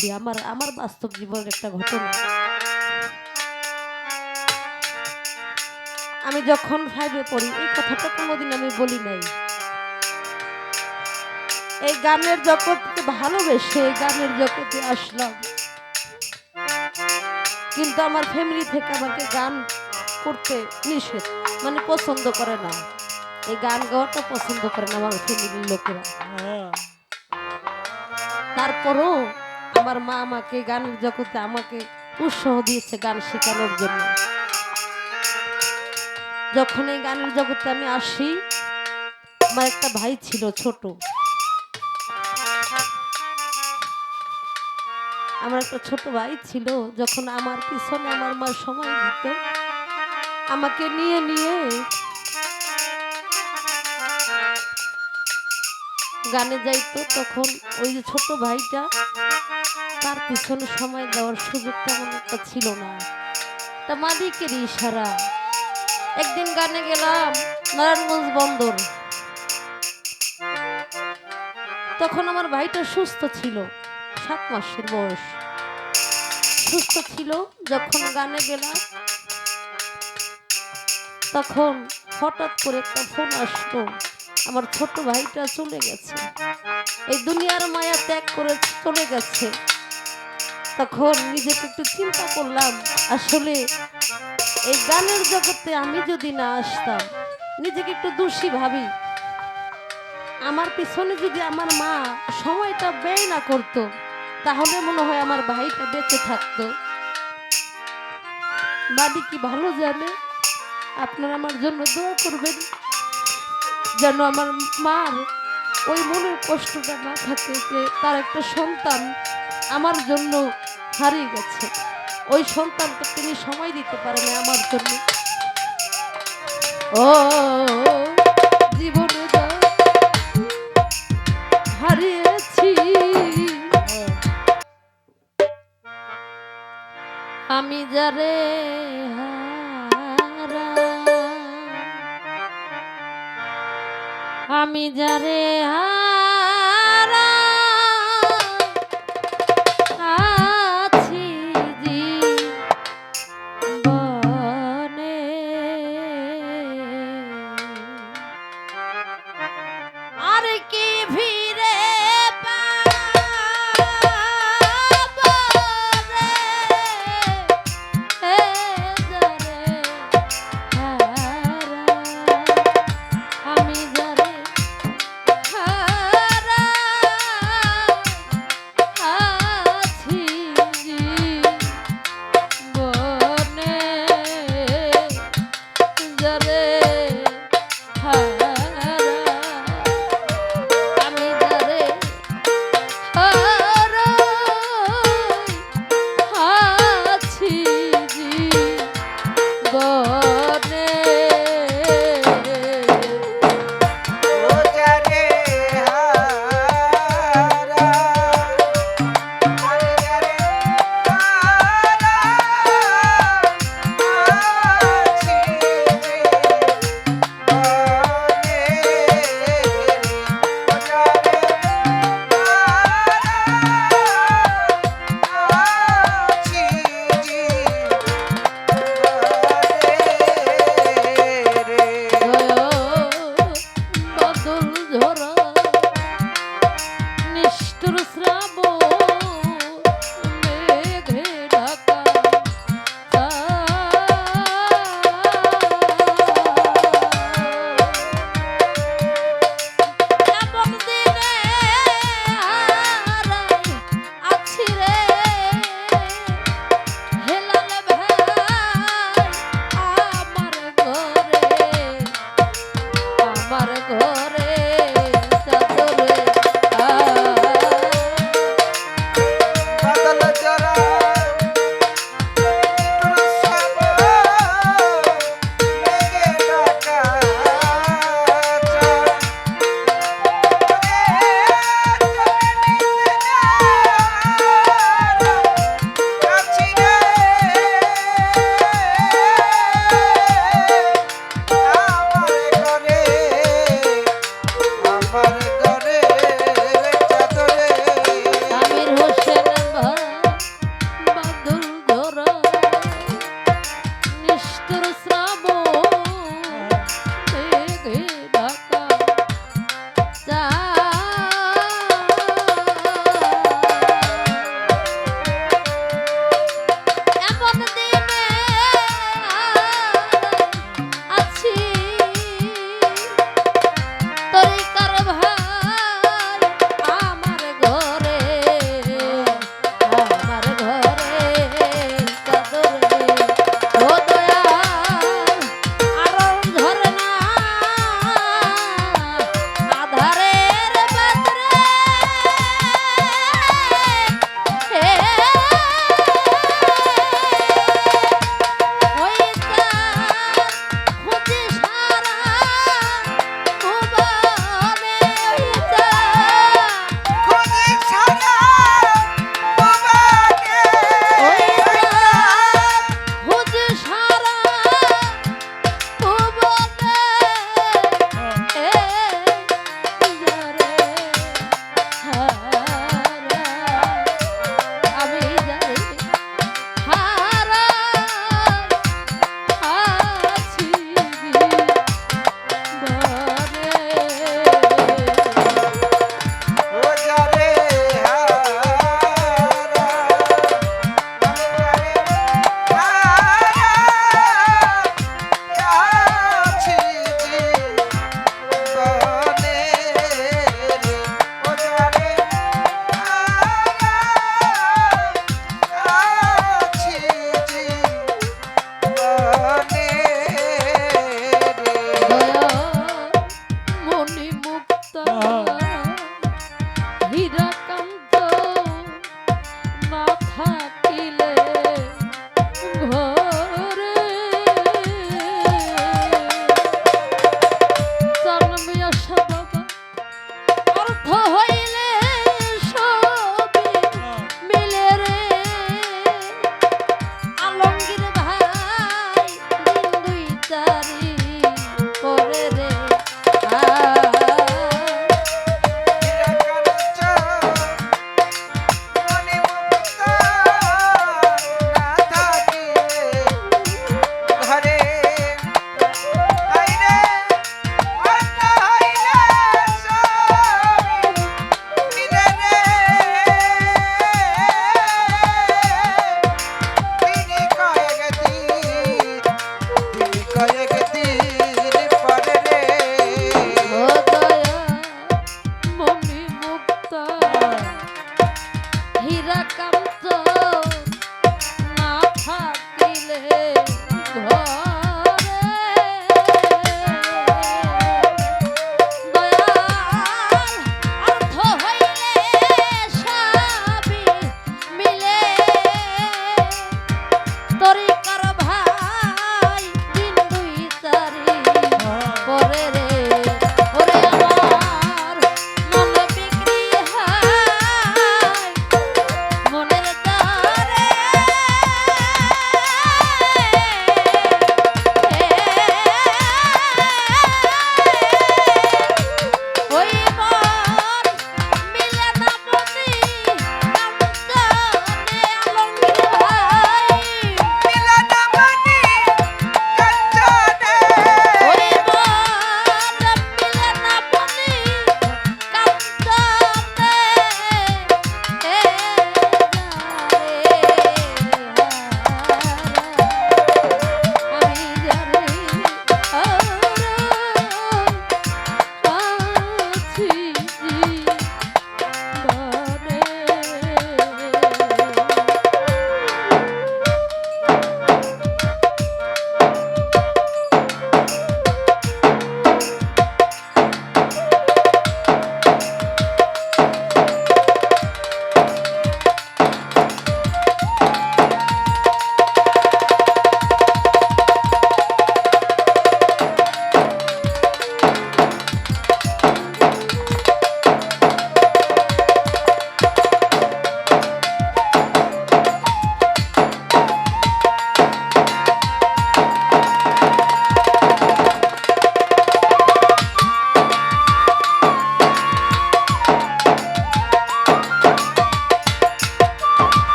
বলি আমার আমার বাস্তব জীবনের একটা ঘটনা। আমি যখন ফাইভে পড়ি এই কথাটা কোনোদিন আমি বলি নাই। এই গানের জগৎকে ভালোবেসে এই গানের জগতে আসলাম। কিন্তু আমার ফ্যামিলি থেকে আমাকে গান করতে নিষেধ মানে পছন্দ করে না। এই গান গাওয়াটা পছন্দ করে না আমার ফ্যামিলির লোকেরা। তারপরও আমার মা আমাকে গানের জগতে আমাকে উৎসাহ দিয়েছে গান শেখানোর জন্য। যখন এই গানের জগতে আমি আসি, আমার একটা ভাই ছিল ছোট। আমার একটা ছোট ভাই ছিল, যখন আমার পিছনে আমার মা সময় দিত, আমাকে নিয়ে নিয়ে গানে যাইতো, তখন ওই যে ছোট ভাইটা তার পিছনে সময় দেওয়ার সুযোগ তেমন একটা ছিল না। তা মালিকের ইশারা। একদিন গানে গেলাম নারায়ণগঞ্জ বন্দর। তখন আমার ভাইটা সুস্থ ছিল, সাত মাসের বয়স। সুস্থ ছিল যখন গানে গেলাম, তখন হঠাৎ করে একটা ফোন আসলো। আমার ছোট ভাইটা চলে গেছে। এই দুনিয়ার মায়া ত্যাগ করে চলে গেছে। তখন নিজেকে একটু চিন্তা করলাম, আসলে এই গানের জগতে আমি যদি না আসতাম, নিজেকে একটু দোষী ভাবি। আমার পিছনে যদি আমার মা সময়টা ব্যয় না করত, তাহলে মনে হয় আমার ভাইটা বেঁচে থাকতো। বাড়ি কি ভালো জানে? আপনারা আমার জন্য দোয়া করবেন। যেন আমার মার ওই মনের কষ্টটা না থাকে যে তার একটা সন্তান আমার জন্য হারিয়ে গেছে। ওই সন্তানকে তিনি সময় দিতে পারেন আমার জন্য। ও, জীবনে হারিয়েছি। আমি যারে হারা আমি যারে হারা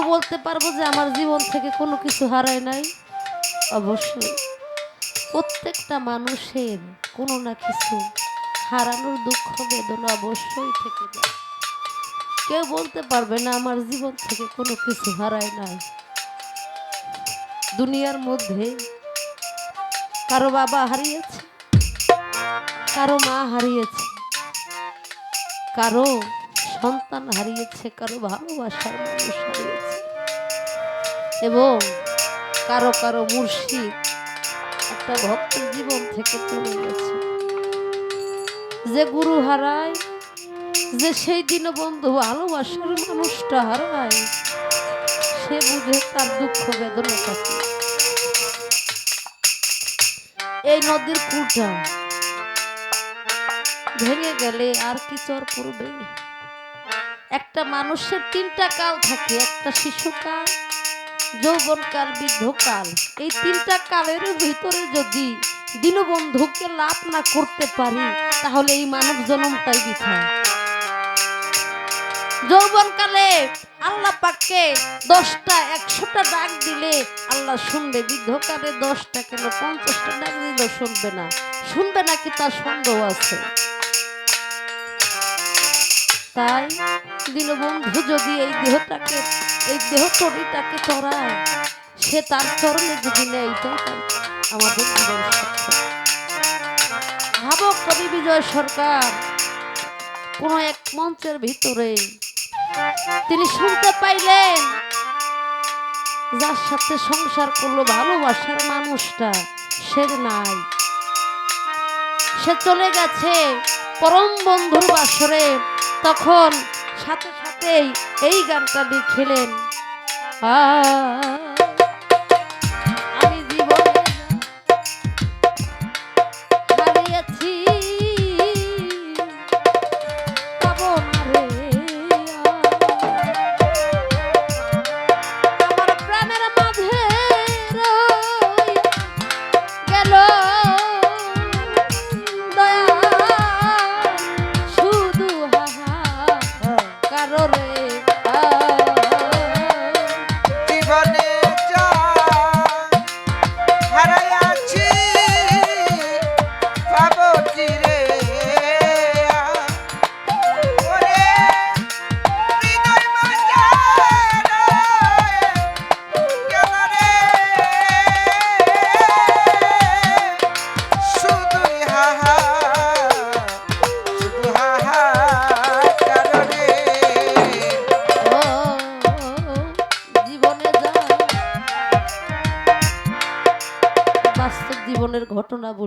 কেউ বলতে পারব যে আমার জীবন থেকে কোনো কিছু হারায় নাই, অবশ্যই। প্রত্যেকটা মানুষের কোনো না কিছু হারানোর দুঃখ, বেদনা অবশ্যই থেকে যায়। কেউ বলতে পারবে না আমার জীবন থেকে কোনো কিছু হারায় নাই। দুনিয়ার মধ্যে কারও বাবা হারিয়েছে, কারও মা হারিয়েছে, কারও সন্তান হারিয়েছে, কারও ভালোবাসার মানুষ হারিয়েছে। এবং কারও কারও মুর্শিদ একটা ভক্তের জীবন থেকে চলে গেছে। যে গুরু হারায়, যে সেই দিন বন্ধু ভালোবাসার মানুষটা হারায়, সে বুঝে তার দুঃখ বেদনা থাকে এই নদীর কুলটা ভেঙে গেলে আর কি চর পড়বে? একটা মানুষের তিনটা কাল থাকে, একটা শিশুকাল যৌবনকাল, বৃদ্ধকাল, এই তিনটা কালের ভিতরে যদি দীনবন্ধুকে লাভ না করতে পারি, তাহলে এই মানব জন্মটাই বৃথা। যৌবনকালে আল্লাহ পাককে দশটা, একশোটা ডাক দিলে আল্লাহ শুনবে। বৃদ্ধকালে দশটা কেন পঞ্চাশটা ডাক দিলেও শুনবে না? শুনবে নাকি তার সন্দেহ আছে? তাই দীনবন্ধু যদি এই দেহটাকে এই দেহ তরিটাকে চড়ায় সে তার চরণে যদি এইটাই আমাদের জীবন সার্থক। ভাবো কবি বিজয় সরকার কোন এক মঞ্চের ভিতরে। তিনি শুনতে পাইলেন, যার সাথে সংসার করল ভালোবাসার মানুষটা, সে নাই। সে চলে গেছে পরম বন্ধুর বাসরে। তখন সাথে সাথেই এই গানটা লিখিলেন আমি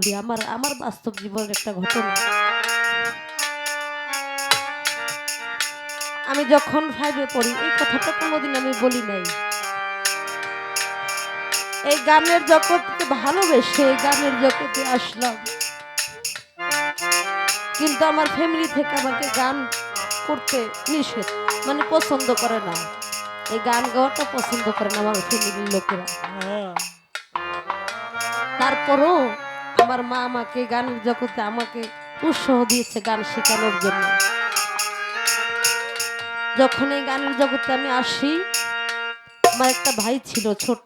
বলি আমার আমার বাস্তব জীবনের একটা ঘটনা। আমি যখন ফাইভে পড়ি এই কথাটা কোনোদিন আমি বলি নাই। এই গানের জগৎকে ভালোবেসে এই গানের জগতে আসলাম। কিন্তু আমার ফ্যামিলি থেকে আমাকে গান করতে নিষেধ মানে পছন্দ করে না। এই গান গাওয়াটা পছন্দ করে না আমার ফ্যামিলির লোকেরা। তারপরও আমার মা আমাকে গানের জগতে আমাকে উৎসাহ দিয়েছে গান শেখানোর জন্য। যখন এই গানের জগতে আমি আসি, আমার একটা ভাই ছিল ছোট।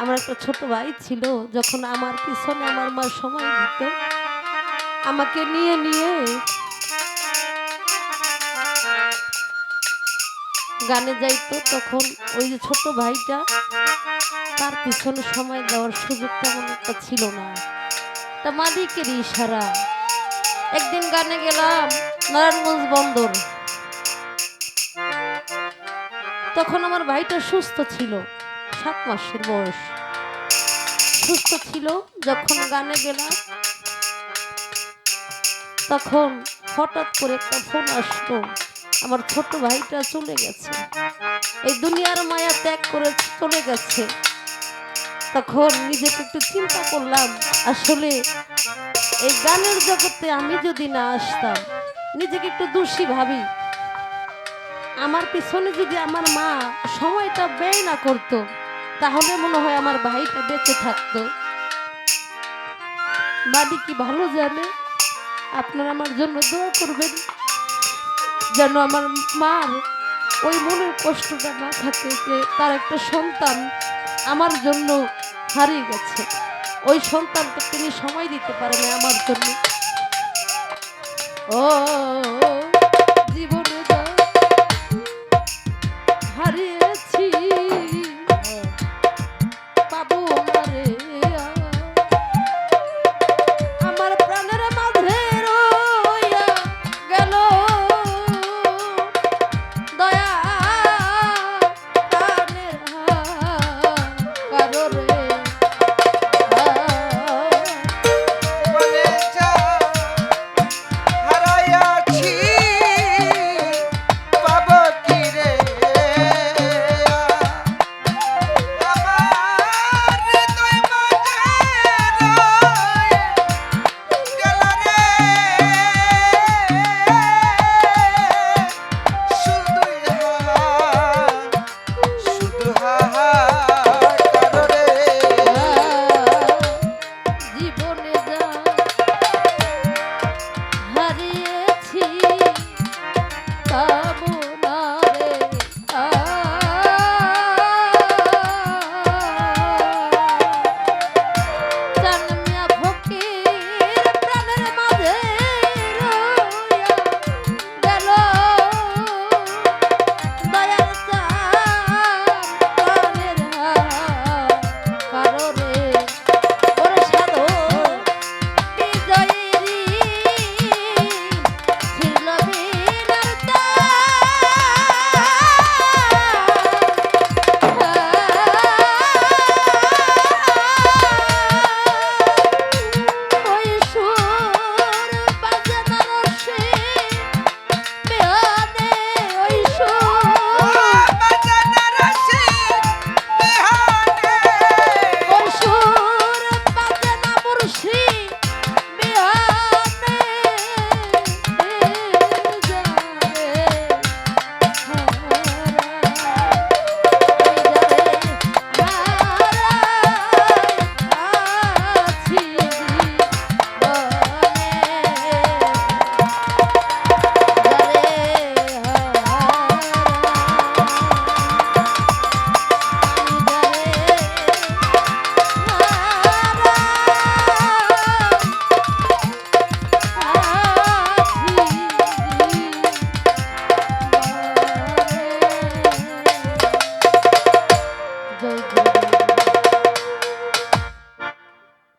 আমার একটা ছোট ভাই ছিল, যখন আমার পিছনে আমার মা সময় দিত, আমাকে নিয়ে নিয়ে গানে যাইতো, তখন ওই যে ছোট ভাইটা তার পিছনে সময় দেওয়ার সুযোগ তেমন একটা ছিল না। তা মালিকের ইশারা। একদিন গানে গেলাম নারায়ণগঞ্জ বন্দর। তখন আমার ভাইটা সুস্থ ছিল, সাত মাসের বয়স। সুস্থ ছিল যখন গানে গেলাম, তখন হঠাৎ করে একটা ফোন আসতো আমার ছোট ভাইটা চলে গেছে। এই দুনিয়ার মায়া ত্যাগ করে চলে গেছে। তখন নিজেকে একটু চিন্তা করলাম, আসলে এই গানের জগতে আমি যদি না আসতাম, নিজেকে একটু দোষী ভাবি। আমার পিছনে যদি আমার মা সময়টা ব্যয় না করতো, তাহলে মনে হয় আমার ভাইটা বেঁচে থাকতো। বাড়ি কি ভালো জানে? আপনারা আমার জন্য দোয়া করবেন। যেন আমার মার ওই মনের কষ্টটা না থাকে যে তার একটা সন্তান আমার জন্য হারিয়ে গেছে ওই সন্তানকে তিনি সময় দিতে পারেন আমার জন্য ও